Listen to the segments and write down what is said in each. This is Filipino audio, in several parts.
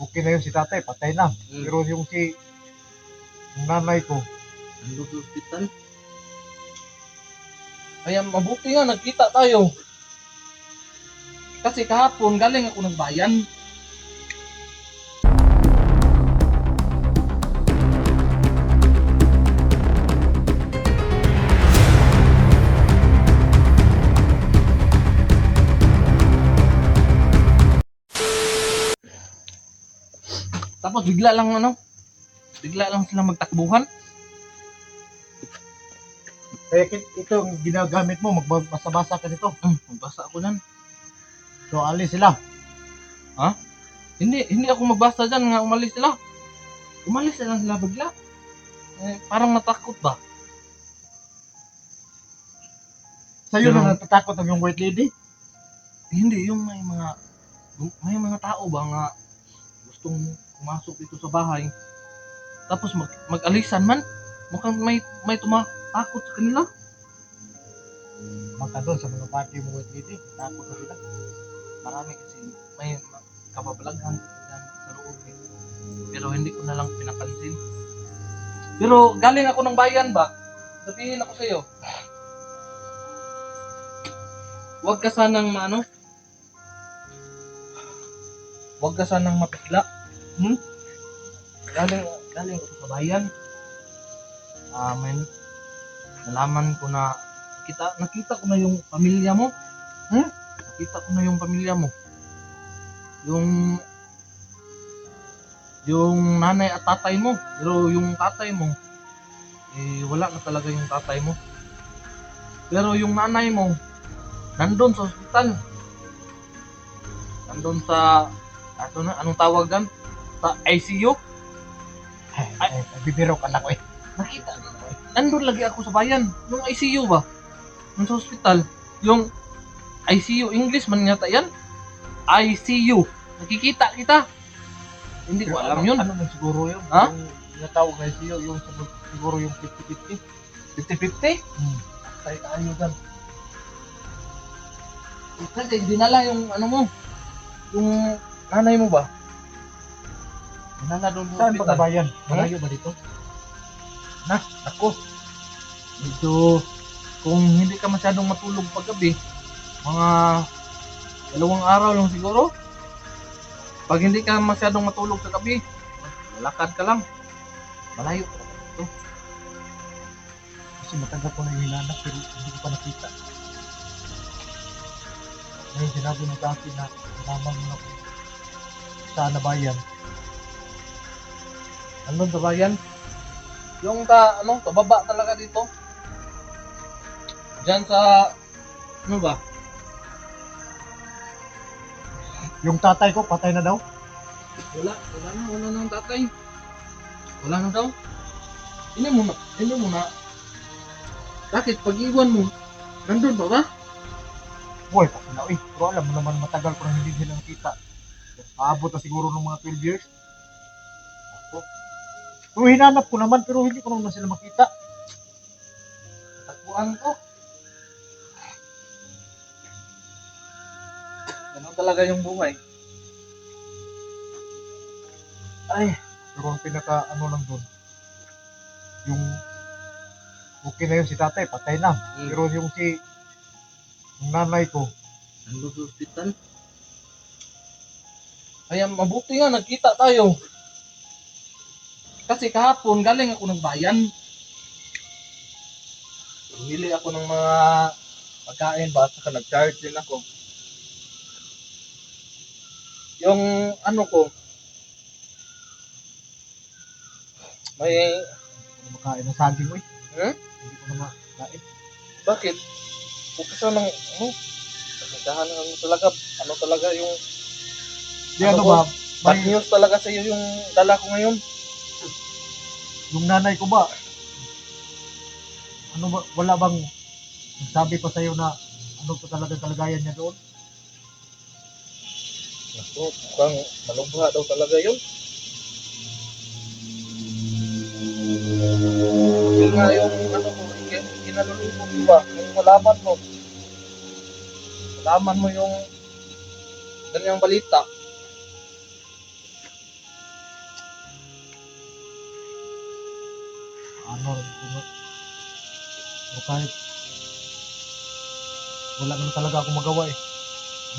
okay na yun si tatay, patay na. Mm. Pero yung si yung nanay ko, Nandun sa ospital. Kaya mabuti nga, nagkita tayo. Kasi kahapon, galing ako ng bayan. Tapos bigla lang ano, bigla lang sila magtakbuhan. kaya kit- ito yung ginagamit mo, magbasa-basa ka nito. Hmm, magbasa ako nan. So alis sila. Hindi, hindi ako magbasa dyan nga umalis sila. Umalis na lang sila bigla. Eh, parang natakot ba? Sa'yo na natatakot ang yung white lady. Eh, hindi, yung may mga may mga tao ba nga gustong pumasok dito sa bahay. Tapos mag, mag-alisan man. Mukhang may may tumatakot sa kanila. Maka doon sa mga party mo white lady, takot na sila. Marami kasi may ma- kababalaghan dyan sa loob. eh. Pero hindi ko na lang pinapansin. Pero galing ako ng bayan ba? Sabihin ako sa iyo. Huwag ka sanang maano. Huwag ka sanang mapigla. Hmm? Galing, galing ako sa bayan. May nalaman ko na kita nakita ko na yung pamilya mo. Hmm? Nakita ko na yung pamilya mo. Yung yung nanay at tatay mo. Pero yung tatay mo, eh, wala na talaga yung tatay mo. Pero yung nanay mo, nandun sa ospital. Nandun sa, ano na, anong tawag gan? Sa ICU. Ay, ay, ay, bibiro ka na ko eh. Nakita, nandun lagi ako sa bayan. Yung ICU ba? Yung sa ospital. Yung ICU, English man yata yan. ICU. Nakikita kita. Hindi ko alam yun. Ano man siguro yun? Ha? Yung tinatawag na siyo, yung siguro- siguro yung 50-50. 50-50. Hmm. Tayo tayo dyan. Kasi dinala yung ano mo. Yung nanay mo ba? Doon sa Saan ba hospital. kabayan? Malayo ba dito? Na, ako. Medyo, kung hindi ka masyadong matulog paggabi, mga dalawang araw lang siguro. Pag hindi ka masyadong matulog sa gabi, lalakad ka lang. Malayo. Kasi matagal ko na yung hinanap pero hindi ko pa nakita. Ngayon sinabi mo sa akin na nalaman mo na na bayan. Ano sa bayan? Yung ta, ano, tababa talaga dito. Diyan sa, ano ba? Yung tatay ko patay na daw. Wala, wala na, wala na ang tatay. Wala na daw. Hindi mo na, hindi mo na. Bakit pag iwan mo, nandun pa ba? Boy, kasi na eh. Pero alam mo naman matagal ko na hindi sila nakita. Aabot na siguro ng mga 12 years. Ako. Pero hinanap ko naman pero hindi ko naman sila makita. Takbuhan ko. Ganun talaga yung buhay. Ay, pero ang pinaka ano lang doon, yung okay na yun si tatay, patay na. Pero yung si yung nanay ko, Nandun sa ospital. Kaya mabuti nga, nagkita tayo. Kasi kahapon, galing ako ng bayan. Bumili ako ng mga pagkain ba, saka nag-charge din ako. Yung ano ko, may, hindi ko makain ng saging mo eh. Hmm? Hindi ko na makain. bakit? Upisa ng, ano, nagkahan ano talaga, ano talaga yung Di Ano ano, ba, bad may, news talaga sa iyo yung dala ko ngayon. Yung nanay ko ba, ano ba, wala bang sabi pa sa'yo na ano pa talaga kalagayan niya doon? Naku, mukhang malubha daw talaga yun. Yun nga yung ano ko, kinalulubog mo ba? Yung malaman mo. Malaman mo yung ganyang balita. Ano kung pero kahit wala naman talaga ako magawa eh.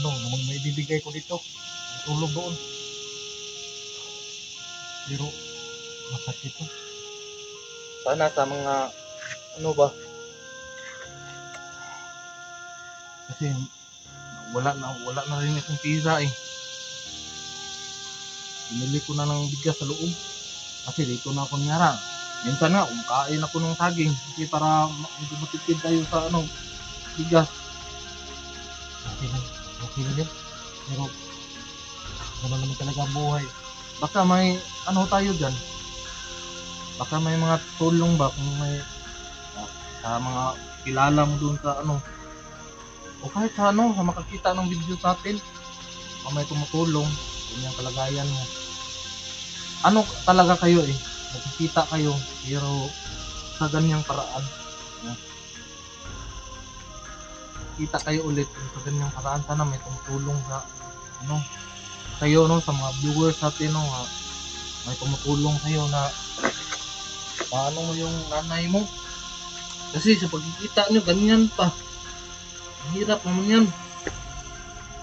Ano, naman may bibigay ko dito. Ang tulong doon. Pero, masakit to. Sana sa mga, ano ba, kasi wala na, wala na rin akong pizza eh. Binili ko na ng bigas sa loob. Kasi dito na ako niyara. Minsan nga, kumakain ako ng saging. Kasi para matipid tayo sa ano, bigas. Okay lang. Okay lang yan. Pero, gano'n naman talaga ang buhay. Baka may, ano tayo dyan. Baka may mga tulong ba kung may, ah, sa mga kilala mo dun sa ano. O kahit sa ano, sa makakita ng video sa atin. Kung may tumutulong, yung kalagayan mo. Ano talaga kayo eh, nakikita kayo, pero sa ganyang paraan. Kita kayo ulit sa ganyang paraan, sana may tumutulong sa ano, kayo no, sa mga viewers natin no, ah, may tumutulong sa'yo na paano mo yung nanay mo. Kasi sa pagkikita nyo, ganyan pa. Mahirap naman yan.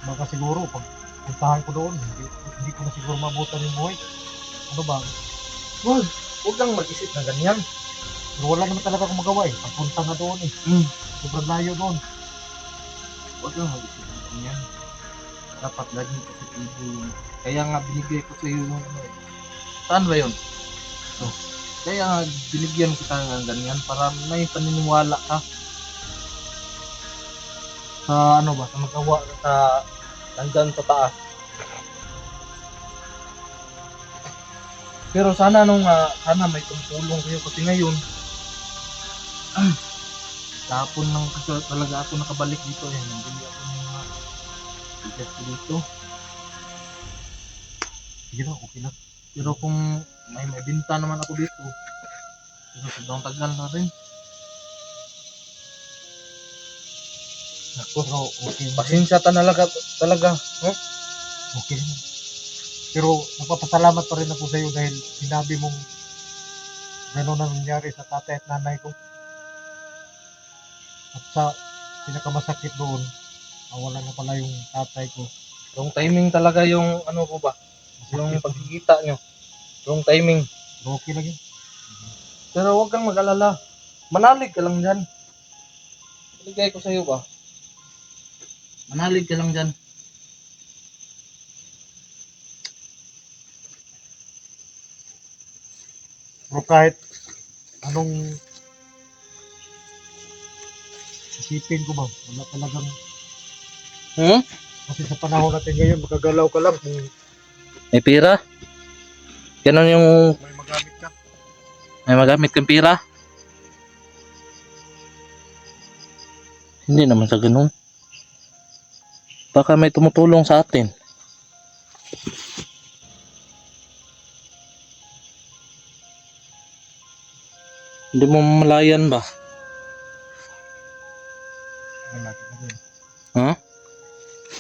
Baka siguro, pag puntahan ko doon, hindi, hindi ko na siguro mabutan yung buhay. Ano ba? Wag, huwag kang mag-isip na ganyan. Pero wala naman talaga akong magawa eh. Pagpunta na doon eh. Mm. Sobrang layo doon. Huwag kang mag-isip na ganyan. Dapat laging positibo yung... Kaya nga binigay ko sa iyo yung ano eh. Saan ba yun? So, kaya nga binigyan kita ng ganyan para may paniniwala ka sa ano ba, sa magawa sa nandyan sa taas. Pero sana nung ah, sana may tumutulong kayo kasi ngayon Tapon lang kasi talaga ako nakabalik dito eh. Nandili ako ng mga ko dito. Sige na, okay lang. Pero kung may may binta naman ako dito, pero sobrang tagal na rin. Ako, okay. Pasensya ta talaga, talaga. No? Okay lang. Pero nagpapasalamat pa rin ako sa iyo dahil sinabi mong gano'n ang nangyari sa tatay at nanay ko. At sa pinakamasakit doon, nawala na pala yung tatay ko. Yung timing talaga yung ano ko ba, yung pagkikita nyo. Yung timing. Pero okay lang yun. Pero huwag kang mag-alala. Manalig ka lang dyan. Ibigay ko sa'yo ba? Manalig ka lang dyan. Pero kahit anong isipin ko ba, wala talagang, Hmm? kasi sa panahon natin ngayon, magagalaw ka lang kung May pira? Ganon yung may magamit ka. may magamit kang pira? Hindi naman sa ganun. Baka may tumutulong sa atin. Hindi mo malayan ba? Ka. Ha?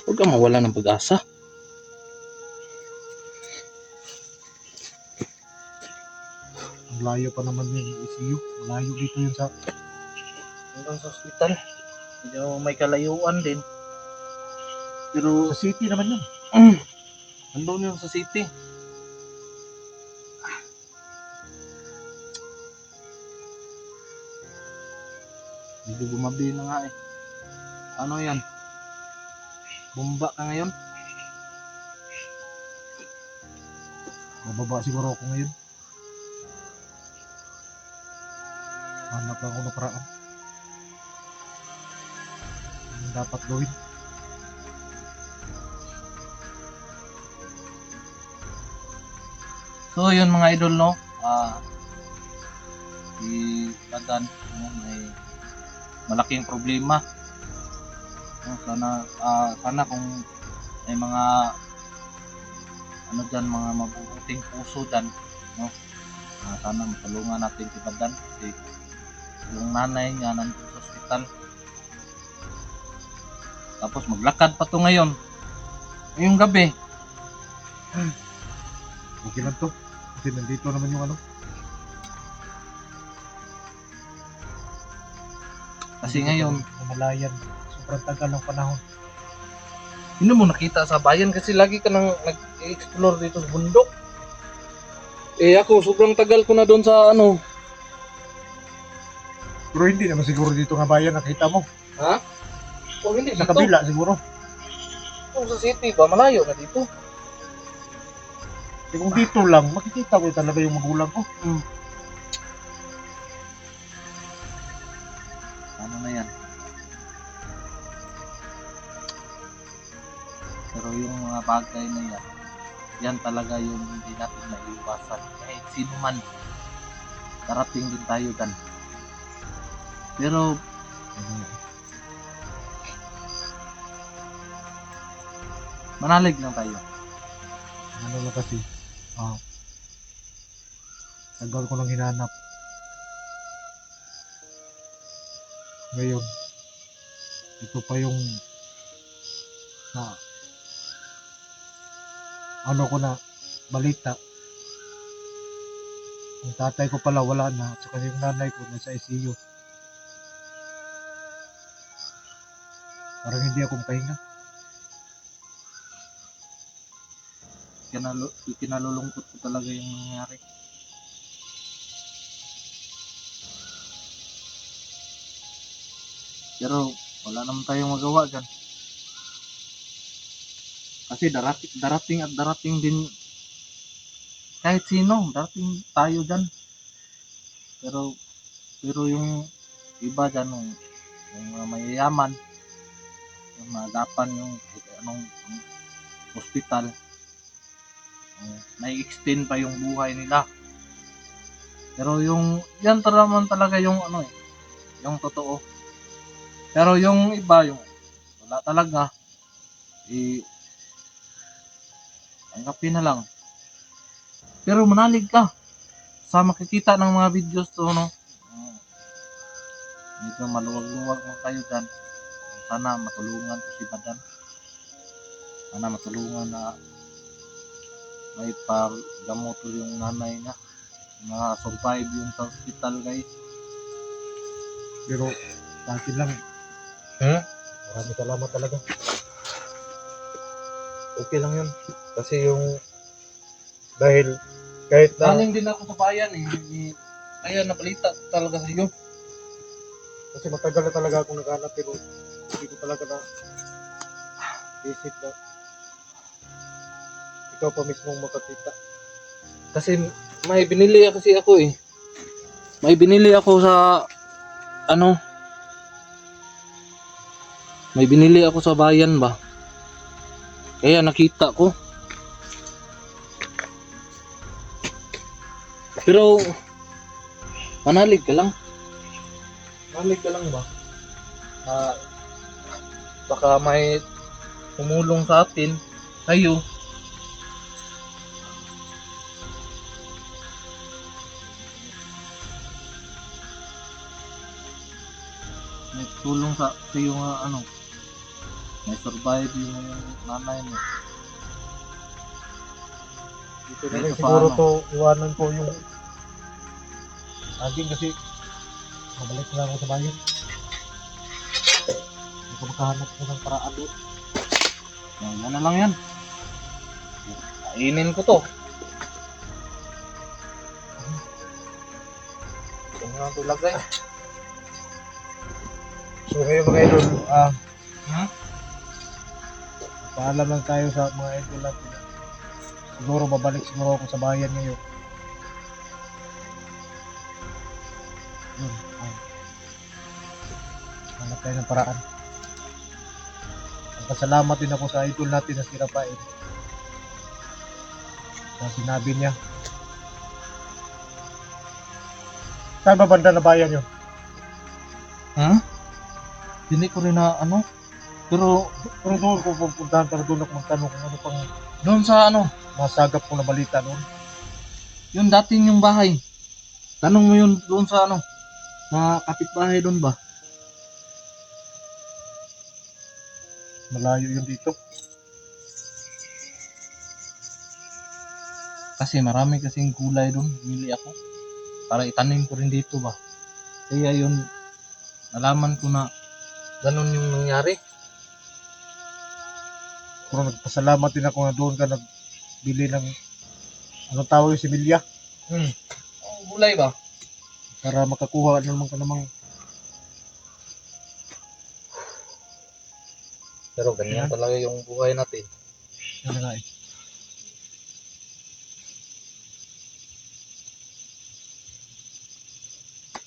Huwag kang mawala ng pag-asa. Ang layo pa naman yung ECU. Malayo dito yun sa Hanggang sa hospital. Medyo may kalayuan din. Pero sa city naman yun. Nandun yun sa city. Medyo bumabi na nga eh. Ano yan? Bumba ka ngayon? Mababa siguro ako ngayon. Hanap lang ako ng paraan. Anong dapat gawin? So yun mga idol no. Ah si Badan no, may malaking problema. No, sana ah, sana kung may mga ano dyan, mga mabubuting puso dyan, no? Ah, sana matulungan natin si Badan kasi yung nanay niya nandun sa ospital. Tapos maglakad pa to ngayon. Ngayong gabi, Okay lang to. Kasi nandito naman yung ano. Kasi ngayon, Namalayan. Sobrang tagal ng panahon. hindi mo nakita sa bayan kasi lagi ka nang nag-explore dito sa bundok. Eh ako, sobrang tagal ko na doon sa ano. Pero hindi naman siguro dito nga bayan nakita mo. Ha? O hindi Sa dito. kabila siguro. Kung sa city ba, malayo na dito. Eh, kung dito lang, makikita ko talaga yung magulang ko. Ano bagay na yan, yan talaga yung hindi natin naiiwasan. Kahit sino man, darating din tayo dan. Pero, manalig lang tayo. Ano lang kasi, ah, tagal ko nang hinanap. Ngayon, ito pa yung na ano ko na balita. Yung tatay ko pala wala na, at saka yung nanay ko nasa ICU. Parang hindi ako makahinga. Kinalu kinalulungkot ko talaga yung nangyari. Pero wala naman tayong magawa dyan. Kasi darating, darating at darating din kahit sino, darating tayo dyan. Pero pero yung iba dyan, yung, yung mga mayayaman, yung maagapan yung kahit anong ang hospital, Uh, may extend pa yung buhay nila. Pero yung yan talaga naman talaga yung ano eh, yung totoo. Pero yung iba yung wala talaga eh tanggapin na lang. Pero manalig ka sa makikita ng mga videos to no. Mm. Medyo maluwag-luwag mo kayo dyan. Sana matulungan ko si Badan. Sana matulungan na may paggamot yung nanay niya na survive yung sa hospital guys Pero, sa akin lang, hmm? maraming salamat talaga. Okay lang yun. Kasi yung Dahil, kahit na, galing din ako sa bayan eh. Kaya nabalita talaga sa iyo. Kasi matagal na talaga akong naghanap pero hindi ko talaga na isip na ikaw pa mismo makakita. kasi may binili kasi ako eh. May binili ako sa ano? May binili ako sa bayan ba kaya nakita ko. Pero manalig ka lang. Manalig ka lang ba? Ah, baka may tumulong sa atin. Kayo. May tulong sa iyo nga ano may survive yung nanay mo Dito na rin siguro to iwanan ko yung akin kasi mabalik na ako sa bayan. Hindi ko makahanap ko ng paraan doon. yan, yan na lang yan kainin ko to Yan na ito ilagay. So ngayon mga idol, ah, Ha? Paalam lang tayo sa mga idol natin. Siguro babalik siguro ako sa bayan ngayon. Yun, ah. Hanap tayo ng paraan. Pasalamat din ako sa idol natin na si Rafael. Sa sinabi niya. Saan ba banda na bayan yun? Ha? Hindi ko rin na ano. Pero Pero doon ko pupuntahan para doon ako magtanong kung ano pang doon sa ano, masagap ko na balita doon. yung dating yung bahay. Tanong mo yun doon sa ano, na kapitbahay doon ba? Malayo yun dito. Kasi marami kasing gulay doon, mili ako. Para itanim ko rin dito ba. Kaya yun, nalaman ko na ganun yung nangyari. Pero nagpasalamat din ako na doon ka nagbili ng anong tawag yung similya Hmm. Oh, gulay ba? para makakuha na naman ka namang Pero ganyan talaga yung buhay natin. ano nga eh.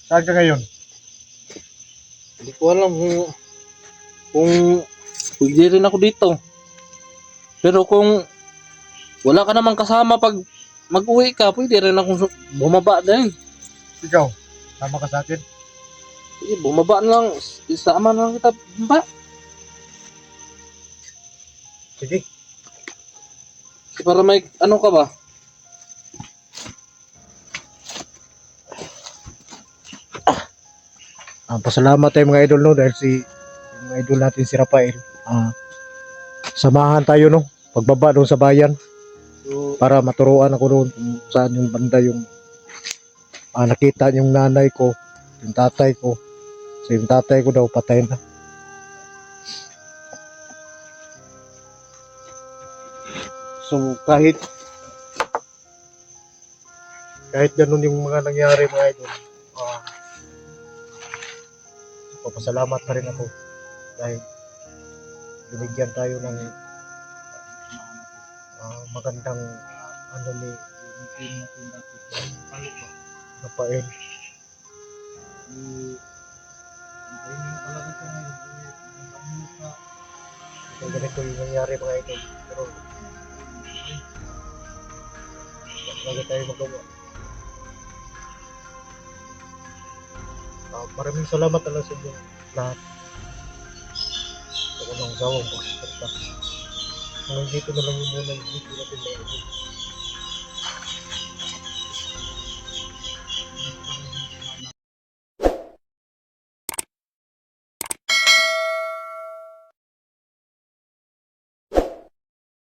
Saan ka ngayon? Hindi ko alam kung kung pwede rin ako dito. Pero kung wala ka namang kasama pag mag-uwi ka, pwede rin akong bumaba din. Ikaw, tama ka sa akin. Sige, bumaba na lang. Isama na lang kita. Bumaba. Sige. Kasi para may ano ka ba? Ah, pasalamat tayo mga idol no dahil si yung idol natin si Rafael. Ah, samahan tayo no pagbaba doon sa bayan So, para maturuan ako doon kung saan yung banda yung ah, nakita yung nanay ko, yung tatay ko. So yung tatay ko daw patay na. So kahit kahit ganun yung mga nangyari mga idol, ah, papasalamat pa rin ako dahil binigyan tayo ng ah, magandang ano ni Rafael. So, ganito yung nangyari mga idol. Pero wala tayo magawa. Ah, maraming salamat talaga sa inyo lahat. Sa unang sawang pagsuporta. Hanggang dito na lang yung muna yung video natin mga.